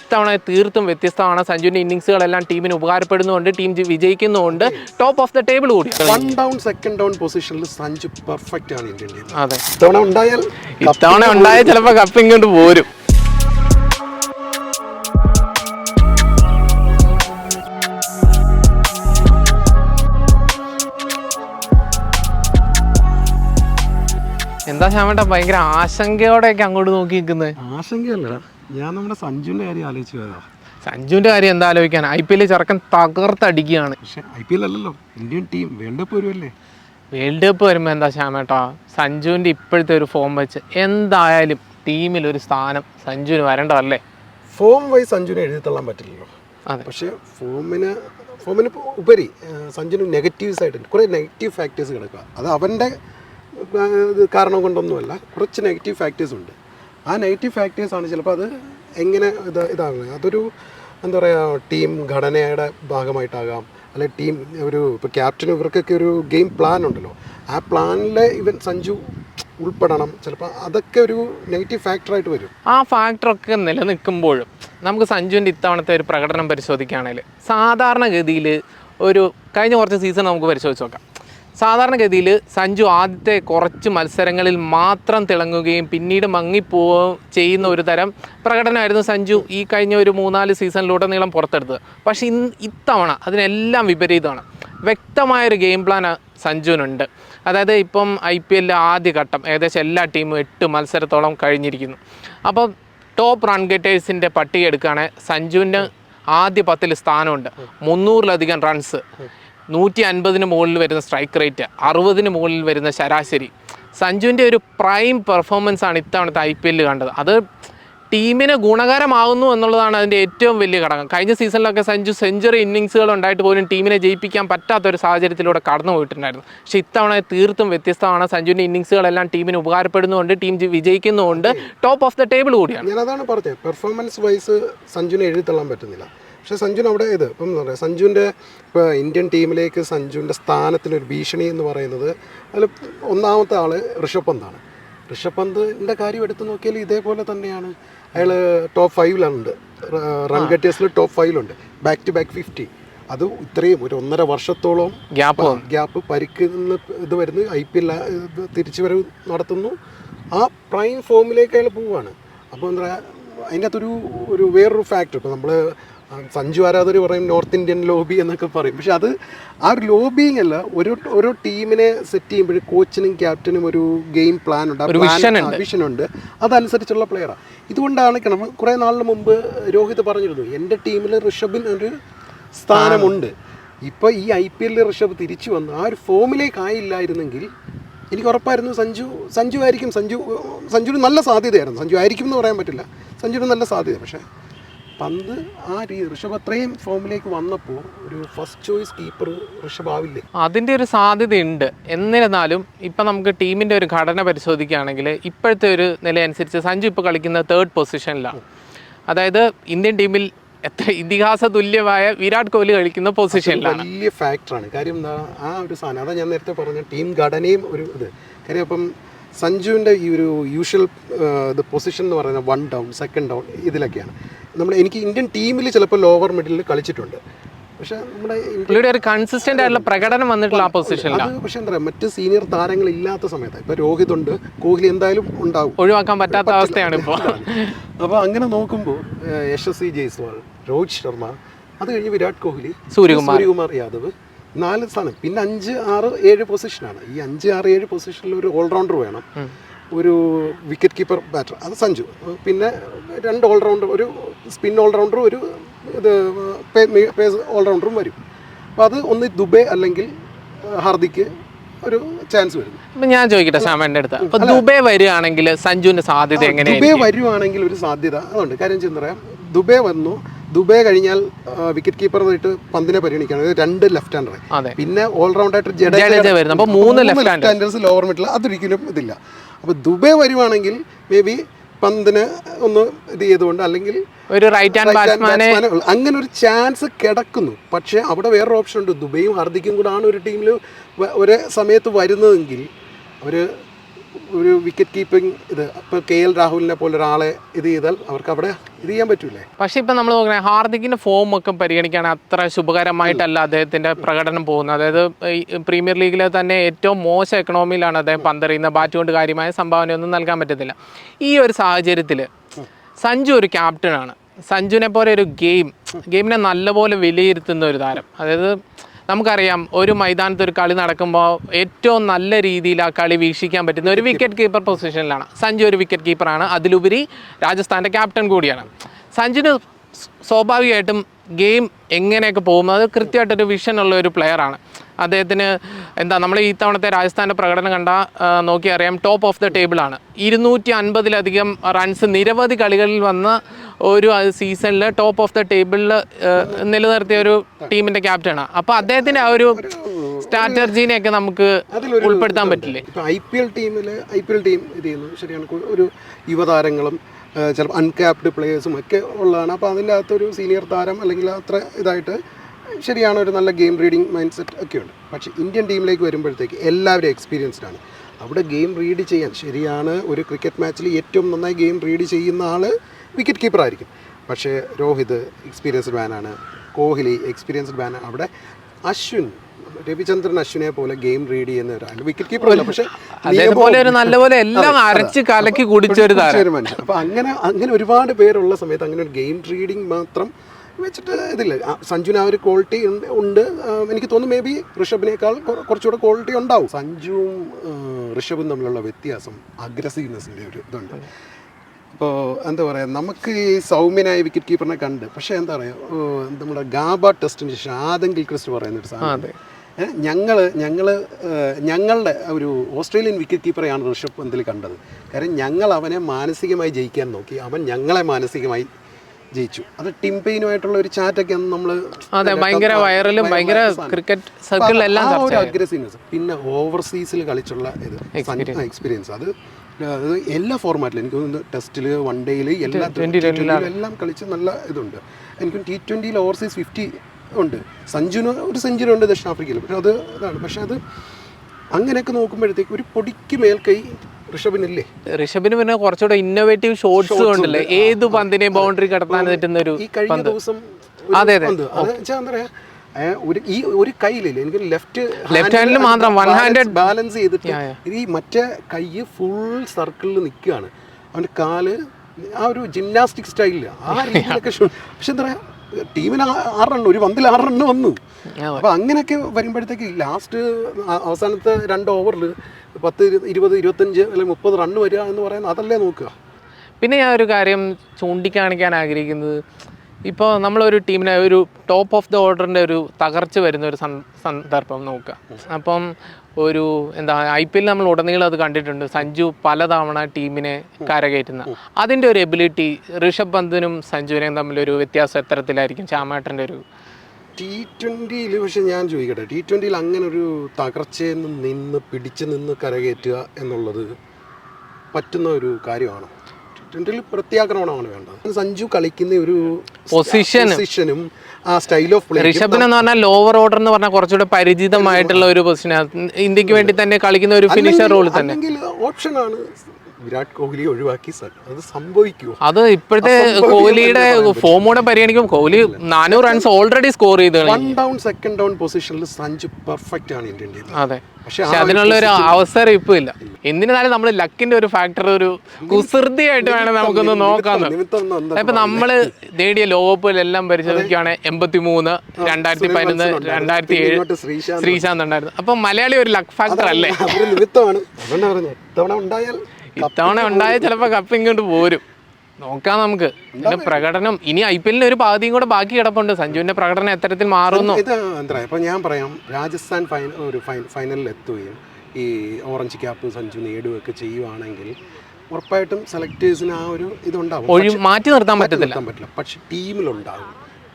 ഇത്തവണ തീർത്തും വ്യത്യസ്തമാണ്. സഞ്ജുവിന്റെ ഇന്നിങ്സുകളെല്ലാം ടീമിന് ഉപകാരപ്പെടുന്നുണ്ട് ടീം വിജയിക്കുന്നുണ്ട് ടോപ്പ് ഓഫ് ദ ടേബിൾ കൂടി. വൺ ഡൗൺ സെക്കൻഡ് ഡൗൺ പൊസിഷനിൽ സഞ്ജു പെർഫെക്റ്റ് ആണ് ഇന്ത്യൻ അതെ. ഇത്തവണ ഉണ്ടായാൽ ഇത്തവണ ഉണ്ടായ ചിലപ്പോൾ കപ്പ് ഇങ്ങോട്ട് പോരും. എന്താ ശ്യാമേട്ടാ ഭയങ്കര ആശങ്കയോടെയൊക്കെ അങ്ങോട്ട് നോക്കി നിൽക്കുന്നത് ആശങ്കയല്ല. ഞാൻ നമ്മുടെ സഞ്ജുവിന്റെ കാര്യം ആലോചിച്ച് വരാം സഞ്ജുവിന്റെ കാര്യം എന്താ ആലോചിക്കാൻ? ഐ പി എല്ലിൽ ചെറുക്കൻ തകർത്തടിക്കുകയാണ്. പക്ഷെ ഐ പി എൽ അല്ലല്ലോ. ഇന്ത്യൻ ടീം വേൾഡ് കപ്പ് വരുമല്ലേ വേൾഡ് കപ്പ് വരുമ്പോൾ എന്താ ശ്യാമേട്ടാ? സഞ്ജുവിന്റെ ഇപ്പോഴത്തെ ഒരു ഫോം വെച്ച് എന്തായാലും ടീമിൽ ഒരു സ്ഥാനം സഞ്ജുവിന് വരേണ്ടതല്ലേ? ഫോം വൈസ് സഞ്ജുവിനെ എഴുതി തള്ളാൻ പറ്റില്ലല്ലോ. അതെ. പക്ഷേ ഫോമിന് ഫോമിന് ഉപരി സഞ്ജുവിന് സഞ്ജുന് നെഗറ്റീവ്സ് ആയിട്ടുണ്ട്. കുറേ നെഗറ്റീവ് ഫാക്ടേഴ്സ് കിടക്കുക. അത് അവന്റെ കാരണം കൊണ്ടൊന്നുമല്ല. കുറച്ച് നെഗറ്റീവ് ഫാക്ടേഴ്സ് ഉണ്ട്. ആ നെഗറ്റീവ് ഫാക്ടേഴ്സ് ആണ് ചിലപ്പോൾ അത് എങ്ങനെ ഇത് ഇതാകുന്നത് അതൊരു എന്താ പറയുക ടീം ഘടനയുടെ ഭാഗമായിട്ടാകാം. അല്ലെ ടീം ഒരു ഇപ്പോൾ ക്യാപ്റ്റനും ഇവർക്കൊക്കെ ഒരു ഗെയിം പ്ലാൻ ഉണ്ടല്ലോ. ആ പ്ലാനിൽ ഇവൻ സഞ്ജു ഉൾപ്പെടണം. ചിലപ്പോൾ അതൊക്കെ ഒരു നെഗറ്റീവ് ഫാക്ടറായിട്ട് വരും. ആ ഫാക്ടറൊക്കെ നിലനിൽക്കുമ്പോഴും നമുക്ക് സഞ്ജുവിന്റെ ഇത്തവണത്തെ ഒരു പ്രകടനം പരിശോധിക്കുകയാണെങ്കിൽ സാധാരണഗതിയിൽ ഒരു കഴിഞ്ഞ കുറച്ച് സീസൺ നമുക്ക് പരിശോധിച്ച് നോക്കാം. സാധാരണഗതിയിൽ സഞ്ജു ആദ്യത്തെ കുറച്ച് മത്സരങ്ങളിൽ മാത്രം തിളങ്ങുകയും പിന്നീട് മങ്ങിപ്പോവുകയും ചെയ്യുന്ന ഒരു തരം പ്രകടനമായിരുന്നു സഞ്ജു ഈ കഴിഞ്ഞ ഒരു മൂന്നാൽ സീസണിലുടനീളം പുറത്തെടുത്തത്. പക്ഷേ ഇന്ന് ഇത്തവണ അതിനെല്ലാം വിപരീതമാണ്. വ്യക്തമായൊരു ഗെയിം പ്ലാൻ സഞ്ജുവിനുണ്ട്. അതായത് ഇപ്പം ഐ പി എല്ലിലെ ആദ്യ ഘട്ടം ഏകദേശം എല്ലാ ടീമും എട്ട് മത്സരത്തോളം കഴിഞ്ഞിരിക്കുന്നു. അപ്പം ടോപ്പ് റൺ ഗെറ്റേഴ്സിന്റെ പട്ടിക എടുക്കുകയാണെങ്കിൽ സഞ്ജുവിന്റെ ആദ്യ പത്തിൽ സ്ഥാനമുണ്ട്. മുന്നൂറിലധികം റൺസ്. നൂറ്റി അൻപതിന് മുകളിൽ വരുന്ന സ്ട്രൈക്ക് റേറ്റ് അറുപതിന് മുകളിൽ വരുന്ന ശരാശരി. സഞ്ജുവിന്റെ ഒരു പ്രൈം പെർഫോമൻസ് ആണ് ഇത്തവണത്തെ ഐ പി എല്ലിൽ കണ്ടത്. അത് ടീമിന് ഗുണകരമാകുന്നു എന്നുള്ളതാണ് അതിന്റെ ഏറ്റവും വലിയ ഘടകം. കഴിഞ്ഞ സീസണിലൊക്കെ സഞ്ജു സെഞ്ചുറി ഇന്നിങ്സുകൾ ഉണ്ടായിട്ട് പോലും ടീമിനെ ജയിപ്പിക്കാൻ പറ്റാത്ത ഒരു സാഹചര്യത്തിലൂടെ കടന്നു പോയിട്ടുണ്ടായിരുന്നു പക്ഷേ ഇത്തവണ തീർത്തും വ്യത്യസ്തമാണ്. സഞ്ജുവിന്റെ ഇന്നിങ്സുകളെല്ലാം ടീമിന് ഉപകാരപ്പെടുന്നുണ്ട് ടീം വിജയിക്കുന്നുണ്ട് ടോപ്പ് ഓഫ് ദ ടേബിൾ കൂടിയാണ്. ഞാനതാണ് പറഞ്ഞത് പെർഫോമൻസ് വൈസ് സഞ്ജുവിനെ എഴുതി തള്ളാൻ പറ്റുന്നില്ല. പക്ഷേ സഞ്ജുവിന് അവിടെ ഇത് ഇപ്പം എന്താ പറയുക സഞ്ജുവിന്റെ ഇപ്പോൾ ഇന്ത്യൻ ടീമിലേക്ക് സഞ്ജുവിന്റെ സ്ഥാനത്തിനൊരു ഭീഷണി എന്ന് പറയുന്നത് അതിൽ ഒന്നാമത്തെ ആൾ ഋഷഭ് പന്താണ് ഋഷഭ് പന്തിന്റെ കാര്യം എടുത്ത് നോക്കിയാൽ ഇതേപോലെ തന്നെയാണ്. അയാൾ ടോപ്പ് ഫൈവിലുണ്ട് റൺ ഗറ്റേഴ്സിൽ ടോപ്പ് ഫൈവിലുണ്ട് ബാക്ക് ടു ബാക്ക് ഫിഫ്റ്റി അത് ഇത്രയും ഒരു ഒന്നര വർഷത്തോളം ഗ്യാപ്പ് ഗ്യാപ്പ് പരിക്കുന്ന ഇത് വരുന്നു. ഐ പി എൽ തിരിച്ചു വരവ് നടത്തുന്നു. ആ പ്രൈം ഫോമിലേക്ക് അയാൾ പോവുകയാണ് അപ്പോൾ എന്താ പറയുക അതിന്റെ അകത്തൊരു ഒരു വേറൊരു ഫാക്ടർ ഇപ്പോൾ നമ്മൾ സഞ്ജു ആരാധകർ പറയും നോർത്ത് ഇന്ത്യൻ ലോബി എന്നൊക്കെ പറയും. പക്ഷെ അത് ആ ഒരു ലോബിങ് അല്ല. ഒരു ഓരോ ടീമിനെ സെറ്റ് ചെയ്യുമ്പോൾ കോച്ചിനും ക്യാപ്റ്റനും ഒരു ഗെയിം പ്ലാൻ ഉണ്ട്. ഒരു വിഷൻ ഉണ്ട്. അതനുസരിച്ചുള്ള പ്ലെയറാണ് ഇതുകൊണ്ടാണ് നമ്മൾ കുറേ നാളിന് മുമ്പ് രോഹിത് പറഞ്ഞിരുന്നു എന്റെ ടീമിൽ ഋഷഭിന് ഒരു സ്ഥാനമുണ്ട്. ഇപ്പോൾ ഈ ഐ പി എല്ലിൽ ഋഷഭ് തിരിച്ചു വന്ന് ആ ഒരു ഫോമിലേക്ക് ആയില്ലായിരുന്നെങ്കിൽ എനിക്ക് ഉറപ്പായിരുന്നു സഞ്ജു സഞ്ജു ആയിരിക്കും. സഞ്ജു സഞ്ജുവിന് നല്ല സാധ്യതയായിരുന്നു. സഞ്ജു ആയിരിക്കും എന്ന് പറയാൻ പറ്റില്ല. സഞ്ജുവിന് നല്ല സാധ്യത. പക്ഷേ പന്ത് ആ രീതി ഋഷഭ് അത്രയും ഫോമിലേക്ക് വന്നപ്പോൾ ഒരു ഫസ്റ്റ് ചോയ്സ് കീപ്പർ ഋഷഭ് ആവില്ലേ? അതിന്റെ ഒരു സാധ്യതയുണ്ട്. എന്നിരുന്നാലും ഇപ്പം നമുക്ക് ടീമിന്റെ ഒരു ഘടന പരിശോധിക്കുകയാണെങ്കിൽ ഇപ്പോഴത്തെ ഒരു നില അനുസരിച്ച് സഞ്ജു ഇപ്പോൾ കളിക്കുന്ന തേർഡ് പൊസിഷനിലാണ് അതായത് ഇന്ത്യൻ ടീമിൽ എത്ര ഇതിഹാസ തുല്യമായ വിരാട് കോഹ്ലി കളിക്കുന്ന പൊസിഷനിലാണ് വലിയ ഫാക്ടറാണ് കാര്യം എന്താ ആ ഒരു സാധനം അതാ ഞാൻ നേരത്തെ പറഞ്ഞ ടീം ഘടനയും ഒരു ഇത്. കാര്യം അപ്പം സഞ്ജുവിന്റെ ഈ ഒരു യൂഷ്വൽ ഇത് പൊസിഷൻ എന്ന് പറയുന്നത് വൺ ഡൗൺ സെക്കൻഡ് ഡൗൺ ഇതിലൊക്കെയാണ്. നമ്മൾ എനിക്ക് ഇന്ത്യൻ ടീമിൽ ചിലപ്പോൾ ലോവർ മിഡിൽ കളിച്ചിട്ടുണ്ട്. പക്ഷേ നമ്മുടെ പുള്ളിയുടെ ഒരു കൺസിസ്റ്റന്റ് ആയിട്ടുള്ള പ്രകടനം വന്നിട്ടുള്ള ആ പൊസിഷനിലാണ് പക്ഷേ എന്താ പറയുക മറ്റ് സീനിയർ താരങ്ങൾ ഇല്ലാത്ത സമയത്ത് ഇപ്പോൾ രോഹിത് ഉണ്ട് കോഹ്ലി എന്തായാലും ഉണ്ടാവും. ഒഴിവാക്കാൻ പറ്റാത്ത അവസ്ഥയാണ് ഇപ്പോൾ അപ്പോൾ അങ്ങനെ നോക്കുമ്പോൾ യശസ്വി ജയ്സ്വാൾ രോഹിത് ശർമ്മ അത് കഴിഞ്ഞ് വിരാട് കോഹ്ലി സൂര്യകുമാർ. സൂര്യകുമാർ യാദവ് നാല് സ്ഥാനം. പിന്നെ അഞ്ച് ആറ് ഏഴ് പൊസിഷനാണ് ഈ അഞ്ച് ആറ് ഏഴ് പൊസിഷനിൽ ഒരു ഓൾറൗണ്ടർ വേണം. ഒരു വിക്കറ്റ് കീപ്പർ ബാറ്റർ അത് സഞ്ജു. പിന്നെ രണ്ട് ഓൾറൗണ്ടർ ഒരു സ്പിൻ ഓൾറൗണ്ടറും ഒരു ഇത് പേസ് ഓൾറൗണ്ടറും വരും. അപ്പോൾ അത് ഒന്ന് ദുബെ അല്ലെങ്കിൽ ഹർദിക്ക് ഒരു ചാൻസ് വരും. അപ്പൊ ഞാൻ ചോദിക്കട്ടെ സാമാന്റെ അടുത്ത്. അപ്പോൾ ദുബൈ വരികയാണെങ്കിൽ സഞ്ജുവിന്റെ സാധ്യത എങ്ങനെ ദുബൈ വരുവാണെങ്കിൽ ഒരു സാധ്യത അതുകൊണ്ട് കാര്യം ചെന്ന് പറയാം ദുബൈ വന്നു. ദുബൈ കഴിഞ്ഞാൽ വിക്കറ്റ് കീപ്പർ ആയിട്ട് പന്തിനെ പരിഗണിക്കുകയാണ് രണ്ട് ലെഫ്റ്റ് ഹാൻഡർ പിന്നെ ഓൾറൗണ്ട് ആയിട്ട് ജഡേജ വരുന്നു. അപ്പോൾ മൂന്ന് ലെഫ്റ്റ് ഹാൻഡേഴ്സ് ലോവർ മിഡിൽ അതൊരിക്കലും ഇതില്ല. അപ്പോൾ ദുബൈ വരുവാണെങ്കിൽ മേ ബി പന്തിന് ഒന്ന് ഇത് ചെയ്തുകൊണ്ട് അല്ലെങ്കിൽ ഒരു റൈറ്റ് ഹാൻഡ് ബാറ്റ്സ്മാനെ അങ്ങനെ ഒരു ചാൻസ് കിടക്കുന്നു. പക്ഷേ അവിടെ വേറൊരു ഓപ്ഷൻ ഉണ്ട്. ദുബൈയും ഹർദിക്കും കൂടെ ആണ് ഒരു ടീമിൽ ഒരേ സമയത്ത് വരുന്നതെങ്കിൽ അവർ ഒരു വിക്കറ്റ് കീപ്പിംഗ് ഇത്. ഇപ്പോൾ കെ എൽ രാഹുലിനെ പോലെ ഒരാളെ ഇത് ചെയ്താൽ അവർക്ക് അവിടെ ഇത് ചെയ്യാൻ പറ്റൂലേ? പക്ഷെ ഇപ്പം നമ്മൾ നോക്കണേ ഹാർദിക്കിന്റെ ഫോം ഒക്കെ പരിഗണിക്കുകയാണെങ്കിൽ അത്ര ശുഭകരമായിട്ടല്ല അദ്ദേഹത്തിന്റെ പ്രകടനം പോകുന്നത്. അതായത് പ്രീമിയർ ലീഗിലെ തന്നെ ഏറ്റവും മോശം എക്കണോമിയിലാണ് അദ്ദേഹം പന്തറിയുന്ന ബാറ്റ് കൊണ്ട് കാര്യമായ സംഭാവനയൊന്നും നൽകാൻ പറ്റത്തില്ല. ഈ ഒരു സാഹചര്യത്തിൽ സഞ്ജു ഒരു ക്യാപ്റ്റനാണ് സഞ്ജുവിനെ പോലെ ഒരു ഗെയിം ഗെയിമിനെ നല്ലപോലെ വിലയിരുത്തുന്ന ഒരു താരം. അതായത് നമുക്കറിയാം ഒരു മൈതാനത്ത് ഒരു കളി നടക്കുമ്പോൾ ഏറ്റവും നല്ല രീതിയിൽ ആ കളി വീക്ഷിക്കാൻ പറ്റുന്ന ഒരു വിക്കറ്റ് കീപ്പർ പൊസിഷനിലാണ് സഞ്ജു ഒരു വിക്കറ്റ് കീപ്പറാണ് അതിലുപരി രാജസ്ഥാന്റെ ക്യാപ്റ്റൻ കൂടിയാണ്. സഞ്ജുന് സ്വാഭാവികമായിട്ടും ഗെയിം എങ്ങനെയൊക്കെ പോകും അത് കൃത്യമായിട്ടൊരു വിഷൻ ഉള്ള ഒരു പ്ലെയറാണ് അദ്ദേഹത്തിന് എന്താ നമ്മൾ ഈ തവണത്തെ രാജസ്ഥാന്റെ പ്രകടനം കണ്ട നോക്കി അറിയാം ടോപ്പ് ഓഫ് ദ ടേബിളാണ് ഇരുന്നൂറ്റി അൻപതിലധികം റൺസ് നിരവധി കളികളിൽ വന്ന ഒരു സീസണിൽ ടോപ്പ് ഓഫ് ദ ടേബിളിൽ നിലനിർത്തിയ ഒരു ടീമിന്റെ ക്യാപ്റ്റനാണ് അപ്പോൾ അദ്ദേഹത്തിന്റെ ആ ഒരു സ്ട്രാറ്റജിനെയൊക്കെ നമുക്ക് ഉൾപ്പെടുത്താൻ പറ്റില്ലേ? ഐ പി എൽ ടീമിൽ ഐ പി എൽ ടീം ഇത് ചെയ്യുന്നു. ശരിയാണ് ഒരു യുവതാരങ്ങളും ചിലപ്പോൾ അൺക്യാപ്ഡ് പ്ലേയേഴ്സും ഒക്കെ ഉള്ളതാണ്. അപ്പോൾ അതിന്റെ അകത്തൊരു സീനിയർ താരം അല്ലെങ്കിൽ അത്ര ഇതായിട്ട് ശരിയാണ് ഒരു നല്ല ഗെയിം റീഡിങ് മൈൻഡ് സെറ്റ് ഒക്കെ ഉണ്ട്. പക്ഷേ ഇന്ത്യൻ ടീമിലേക്ക് വരുമ്പോഴത്തേക്ക് എല്ലാവരും എക്സ്പീരിയൻസ്ഡ് ആണ്. അവിടെ ഗെയിം റീഡ് ചെയ്യാൻ ശരിയാണ് ഒരു ക്രിക്കറ്റ് മാച്ചിൽ ഏറ്റവും നന്നായി ഗെയിം റീഡ് ചെയ്യുന്ന ആൾ വിക്കറ്റ് കീപ്പർ ആയിരിക്കും. പക്ഷേ രോഹിത് എക്സ്പീരിയൻസ്ഡ് മാനാണ് കോഹ്ലി എക്സ്പീരിയൻസ്ഡ് മാനാണ് അവിടെ അശ്വിൻ രവിചന്ദ്രൻ അശ്വിനെ പോലെ ഗെയിം റീഡ് ചെയ്യുന്ന ഒരാൾ. വിക്കറ്റ് കീപ്പർ അല്ല പക്ഷേ അതേപോലെ പോലെ ഒരു നല്ലപോലെ എല്ലാം അരച്ച് കലക്കി കുടിച്ച ഒരു താരമാണ് മനുഷ്യൻ. അപ്പോൾ അങ്ങനെ അങ്ങനെ ഒരുപാട് പേരുള്ള സമയത്ത് അങ്ങനെ ഒരു ഗെയിം റീഡിങ് മാത്രം വെച്ചിട്ട് ഇതില്ല? സഞ്ജുവിന് ആ ഒരു ക്വാളിറ്റി ഉണ്ട് ഉണ്ട്. എനിക്ക് തോന്നുന്നു മേ ബി ഋഷഭിനേക്കാൾ കുറ- കുറച്ചുകൂടെ ക്വാളിറ്റി ഉണ്ടാവും. സഞ്ജുവും ഋഷഭും തമ്മിലുള്ള വ്യത്യാസം അഗ്രസീവ്നെസ്സിന്റെ ഒരു ഇതുണ്ട്. അപ്പോൾ എന്താ പറയുക നമുക്ക് ഈ സൗമ്യനായ വിക്കറ്റ് കീപ്പറിനെ കണ്ട് പക്ഷേ എന്താ പറയുക നമ്മുടെ ഗാബ ടെസ്റ്റിന് ശേഷം ആദം ഗിൽക്രിസ്റ്റ് പറയുന്നൊരു സാധനം ഞങ്ങൾ ഞങ്ങൾ ഞങ്ങളുടെ ഒരു ഓസ്ട്രേലിയൻ വിക്കറ്റ് കീപ്പറെയാണ് ഋഷഭ് പന്തിൽ കണ്ടത്. കാരണം ഞങ്ങൾ അവനെ മാനസികമായി ജയിക്കാൻ നോക്കി. അവൻ ഞങ്ങളെ മാനസികമായി ജയിച്ചു. അത് ടിം പെയിനുമായിട്ടുള്ള ഒരു ചാറ്റൊക്കെ നമ്മൾ അതെ ഭയങ്കര വൈറലും ഭയങ്കര ക്രിക്കറ്റ് സർക്കിളിലെല്ലാം ഒരു അഗ്രസീവ്നെസ് പിന്നെ ഓവർസീസിൽ കളിച്ചുള്ള ഇത് എക്സ്പീരിയൻസ് അത് അത് എല്ലാ ഫോർമാറ്റിലും എനിക്ക് തോന്നുന്നു ടെസ്റ്റിൽ വൺ ഡേയിൽ എല്ലാ എല്ലാം കളിച്ച് നല്ല ഇതുണ്ട്. എനിക്കും ടി ട്വന്റിയിൽ ഓവർസീസ് ഫിഫ്റ്റി ഉണ്ട്. സഞ്ജുന് ഒരു സെഞ്ചുറി ഉണ്ട് ദക്ഷിണാഫ്രിക്കയിൽ. പക്ഷെ അത് അതാണ് പക്ഷെ അത് അങ്ങനെയൊക്കെ നോക്കുമ്പോഴത്തേക്ക് ഒരു പൊടിക്ക് മേൽക്കൈ ഋഷഭിനില്ലേ? ഋഷഭിന് പിന്നെ കുറച്ചുകൂടെ ഇന്നോവേറ്റീവ് ഷോട്ട്സ് ഉണ്ടല്ലേ? ഏത് പന്തിനെ ബൗണ്ടറി കടത്താൻ പറ്റുന്ന ഒരു ഈ കഴിഞ്ഞ ദിവസം അതെ, അതെ. എന്താ പറയാ ഒരു ഈ ഒരു കൈയിലില്ല എനിക്ക് ലെഫ്റ്റ് ലെഫ്റ്റ് ഹാൻഡിൽ മാത്രം, വൺ ഹാൻഡഡ് ബാലൻസ് ചെയ്തിട്ട് ഈ മറ്റേ കൈ ഫുൾ സർക്കിളിൽ നിൽക്കുകയാണ് അവന്റെ കാൽ ആ ഒരു ജിംനാസ്റ്റിക് സ്റ്റൈലില്ല ആ രീതിയിലൊക്കെ പക്ഷെ എന്താ പറയാ ടീമിന് ആറ് റണ്ണ് ഒരു പന്തിൽ ആറ് റണ്ണ് വന്നു അപ്പൊ അങ്ങനെയൊക്കെ വരുമ്പോഴത്തേക്ക് ലാസ്റ്റ് അവസാനത്തെ രണ്ട് ഓവറിൽ പത്ത് ഇരു- ഇരുപത് ഇരുപത്തഞ്ച് അല്ലെങ്കിൽ മുപ്പത് റണ്ണ് വരിക എന്ന് പറയുന്നത് അതല്ലേ നോക്കുക. പിന്നെ ഞാൻ ഒരു കാര്യം ചൂണ്ടിക്കാണിക്കാൻ ആഗ്രഹിക്കുന്നത്. ഇപ്പോൾ നമ്മളൊരു ടീമിനെ ഒരു ടോപ്പ് ഓഫ് ദ ഓർഡറിന്റെ ഒരു തകർച്ച വരുന്ന ഒരു സന്ദ- സന്ദർഭം നോക്കുക. അപ്പം ഒരു എന്താ ഐ പി എൽ നമ്മൾ ഉടനീളം അത് കണ്ടിട്ടുണ്ട്. സഞ്ജു പലതവണ ടീമിനെ കരകയറ്റുന്ന. അതിന്റെ ഒരു എബിലിറ്റി ഋഷഭ് പന്തിനും സഞ്ജുവിനെയും തമ്മിലൊരു വ്യത്യാസം എത്തരത്തിലായിരിക്കും ചാമേട്ടന്റെ ഒരു ടി ട്വന്റിയിൽ പക്ഷെ ഞാൻ ചോദിക്കട്ടെ. ടി ട്വന്റിയിൽ അങ്ങനെ ഒരു തകർച്ചയിൽ നിന്ന് പിടിച്ച് നിന്ന് കരകയറ്റുക എന്നുള്ളത് പറ്റുന്ന ഒരു കാര്യമാണ്? ടി ട്വന്റിയിൽ പ്രത്യാക്രമണമാണ് വേണ്ടത്. സഞ്ജു കളിക്കുന്ന ഒരു Position. പൊസിഷനും ആ സ്റ്റൈൽ ഓഫ് പ്ലേ ഋഷഭൻ എന്ന് പറഞ്ഞാൽ ലോവർ ഓർഡർ എന്ന് പറഞ്ഞാൽ കുറച്ചുകൂടെ പരിചിതമായിട്ടുള്ള ഒരു പൊസിഷനാണ് ഇന്ത്യയ്ക്ക് വേണ്ടി തന്നെ കളിക്കുന്ന ഒരു ഫിനിഷർ റോൾ തന്നെ. ഓപ്ഷനാണ് വിരാട് കോഹ്ലി ഒഴിവാക്കി അത് സംഭവിക്കൂ അത് ഇപ്പോഴത്തെ കോഹ്ലിയുടെ ഫോമോടെ പരിഗണിക്കും കോഹ്ലി നാനൂറ് റൺസ് ഓൾറെഡി സ്കോർ ചെയ്ത് വൺ ഡൗൺ സെക്കൻഡ് ഡൗൺ പൊസിഷനിൽ സഞ്ജു പെർഫെക്റ്റ് ആണ് ഇന്ത്യൻ ടീം അതെ. പക്ഷെ പക്ഷെ അതിനുള്ള ഒരു അവസരം ഇപ്പൊ ഇല്ല. എന്നിരുന്നാലും നമ്മൾ ലക്കിന്റെ ഒരു ഫാക്ടർ ഒരു കുസൃതിയായിട്ട് വേണം നമുക്കൊന്ന് നോക്കാം ഇപ്പൊ നമ്മൾ നേടിയ ലോകകപ്പിലെല്ലാം പരിശോധിക്കുകയാണ് എൺപത്തി മൂന്ന് രണ്ടായിരത്തി പതിനൊന്ന് രണ്ടായിരത്തി ഏഴ് ശ്രീശാന്ത്. ഉണ്ടായിരുന്നു അപ്പൊ മലയാളി ഒരു ലക്ക് ഫാക്ടർ അല്ലേ? ഇത്തവണ ഉണ്ടായാൽ ഉണ്ടായ ചിലപ്പോ കപ്പ് ഇങ്ങോട്ട് പോരും. നോക്കാം നമുക്ക്. പിന്നെ പ്രകടനം ഇനി ഐ പി എല്ലിന് ഒരു പാതിയും കൂടെ ബാക്കി കിടപ്പുണ്ട്. സഞ്ജുവിന്റെ പ്രകടനം എത്തരത്തിൽ മാറുന്നു. ഇത് എന്താ ഇപ്പൊ ഞാൻ പറയാം രാജസ്ഥാൻ ഫൈനൽ ഒരു ഫൈനലിൽ എത്തുകയും ഈ ഓറഞ്ച് ക്യാപ്പ് സഞ്ജു നേടുകയൊക്കെ ചെയ്യുവാണെങ്കിൽ ഉറപ്പായിട്ടും സെലക്ടേഴ്സിന് ആ ഒരു ഇതുണ്ടാവും. മാറ്റി നിർത്താൻ പറ്റത്തില്ല. പറ്റില്ല. പക്ഷെ ടീമിലുണ്ടാവും.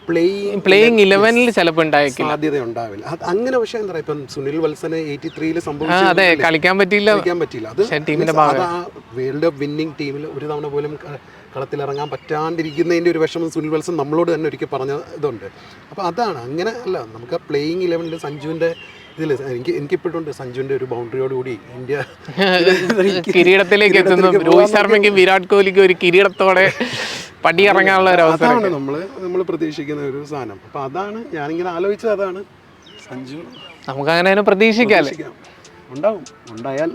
പ്ലേയിങ് പ്ലേയിങ് ഇലവനിൽ ചിലപ്പോൾ ഉണ്ടായേക്കില്ല. സാധ്യത ഉണ്ടാവില്ല അങ്ങനെ പക്ഷേ എന്താ പറയുക ഇപ്പം സുനിൽ വത്സന് എയ്റ്റി ത്രീയിൽ സംഭവിച്ചു അതെ കളിക്കാൻ പറ്റില്ല കളിക്കാൻ പറ്റില്ല അത് ടീമിന്റെ വേൾഡ് കപ്പ് വിന്നിംഗ് ടീമിൽ ഒരു തവണ പോലും കളത്തിലിറങ്ങാൻ പറ്റാണ്ടിരിക്കുന്നതിന്റെ ഒരു വിഷമം സുനിൽ വത്സൻ നമ്മളോട് തന്നെ ഒരിക്കൽ പറഞ്ഞ ഇതുണ്ട്. അപ്പോൾ അതാണ്. അങ്ങനെ അല്ല നമുക്ക് ആ പ്ലേയിങ് ഇലവനിൽ സഞ്ജുവിന്റെ ഇതിൽ എനിക്ക് എനിക്കിപ്പോഴുണ്ട് സഞ്ജുവിന്റെ ഒരു ബൗണ്ടറിയോട് കൂടി ഇന്ത്യ കിരീടത്തിലേക്ക് എത്തുന്നു. രോഹിത് ശർമ്മയ്ക്കും വിരാട് കോഹ്ലിക്കും ഒരു കിരീടത്തോടെ പടിയിറങ്ങാനുള്ള ഒരു അവസരം നമ്മൾ നമ്മൾ നമ്മൾ പ്രതീക്ഷിക്കുന്ന ഒരു സാധനം. അപ്പൊ അതാണ് ഞാനിങ്ങനെ ആലോചിച്ചത് അതാണ്. സഞ്ജു നമുക്ക് അങ്ങനെ പ്രതീക്ഷിക്കാം. ഉണ്ടാവും. ഉണ്ടായാൽ